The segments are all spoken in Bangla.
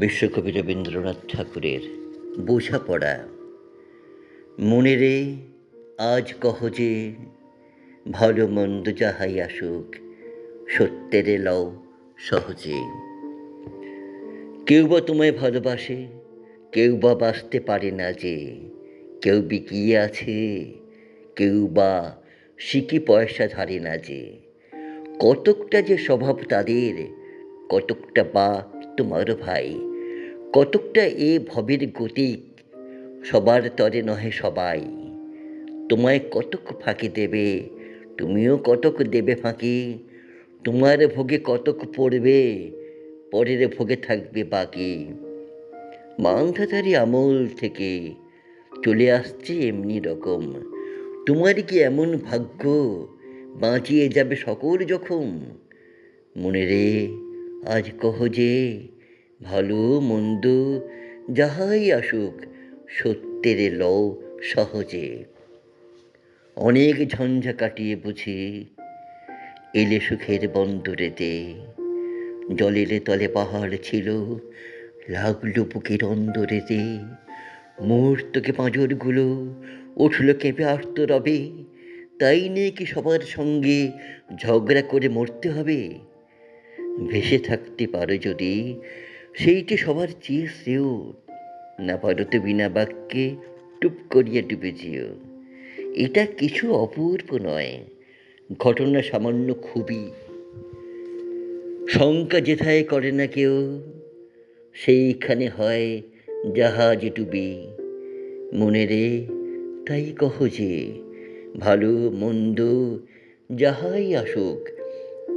বিশ্বকবি রবীন্দ্রনাথ ঠাকুরের বোঝাপড়া। মনে রে আজ কহ যে ভালো মন্দ যাহাই আসুক, সত্যের লও সহজে। কেউ বা তোমায় ভালোবাসে, কেউ বা বাঁচতে পারে না যে, কেউ বিকিয়ে আছে, কেউ বা সিকি পয়সা ধারে না যে। কতকটা যে স্বভাব তাদের, কতকটা বা তোমার ভাই। কতকটা এ ভবের গতিক, সবার তরে নহে সবাই। তোমায় কতক ফাঁকি দেবে, তুমিও কতক দেবে ফাঁকি। তোমার ভোগে কতক পড়বে, পরের ভোগে থাকবে বাকি। মান্ধাধারী আমল থেকে চলে আসছে এমনি রকম। তোমার কি এমন ভাগ্য, বাঁচিয়ে যাবে সকল যখন মনে রে আজ কহ যে, ভালো মন্দ, যাহাই আসুক, সত্যের লও সহজে। অনেক ঝঞ্ঝা কাটিয়ে বুঝি, এলে সুখের বন্দরেতে। জলের তলে পাহাড় ছিল, লাগল বুকের অন্দরেতে। মুহূর্তকে পাঁজরগুলো উঠল কেঁপে আসতো রবে, তাই নিয়ে কি সবার সঙ্গে ঝগড়া করে মরতে হবে? ভেসে থাকতে পারো যদি, সেইটি সবার চেয়ে শ্রেয়। না পারো তো বিনা বাক্যে টুপ করিয়া ডুবে যেও। এটা কিছু অপূর্ব নয়, ঘটনা সামান্য খুবই। শঙ্কা যেথায় করে না কেউ, সেইখানে হয় জাহাজ ডুবি। মনে রে, তাই কহ যে, ভালো মন্দ যাহাই আসুক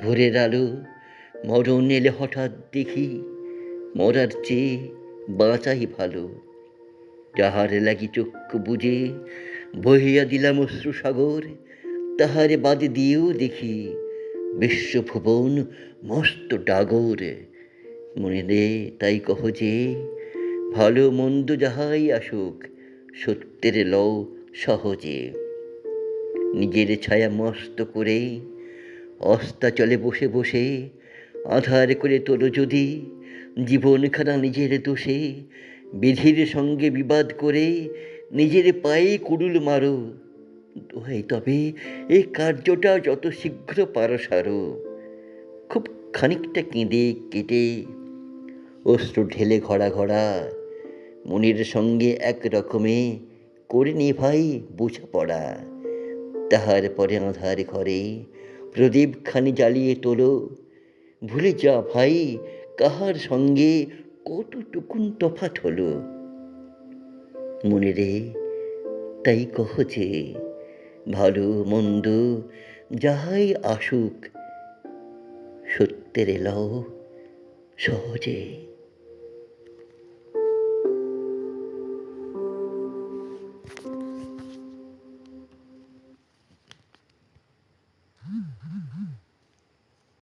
ভোরের আলো মরণ এলে হঠাৎ দেখি মরার চেয়ে বাঁচাই ভালো। যাহার লাগি চক্ষু বুঝে বহিয়া দিলাম অশ্রু সাগর তাহারে বাদে দিয়েও দেখি বিশ্বভুবন মস্ত ডাগর। মনে দে তাই কহ যে ভালো মন্দ যাহাই আসুক, সত্যের লও সহজে। নিজের ছায়া মস্ত করে অস্তাচলে বসে বসে, আধার করে তোলো যদি জীবনখানা নিজের দোষে, বিধির সঙ্গে বিবাদ করে নিজের পায়ে কুড়ুল মারো। দোহাই, তবে এই কার্যটা যত শীঘ্র পারো সারো খুব খানিকটা কেঁদে কেটে অশ্রু ঢেলে ঘড়া ঘড়া, মনির সঙ্গে এক রকমে করে নি ভাই বোঝাপড়া। তাহার পরে আধার ঘরে প্রদীপখানি জ্বালিয়ে তোলো। ভুলে যা ভাই, কাহার সঙ্গে কতটুকুন তফাত হলো? মনে রে, তাই কহ যে, ভালো মন্দ যাহাই আসুক, সত্যের এলাও সহজে।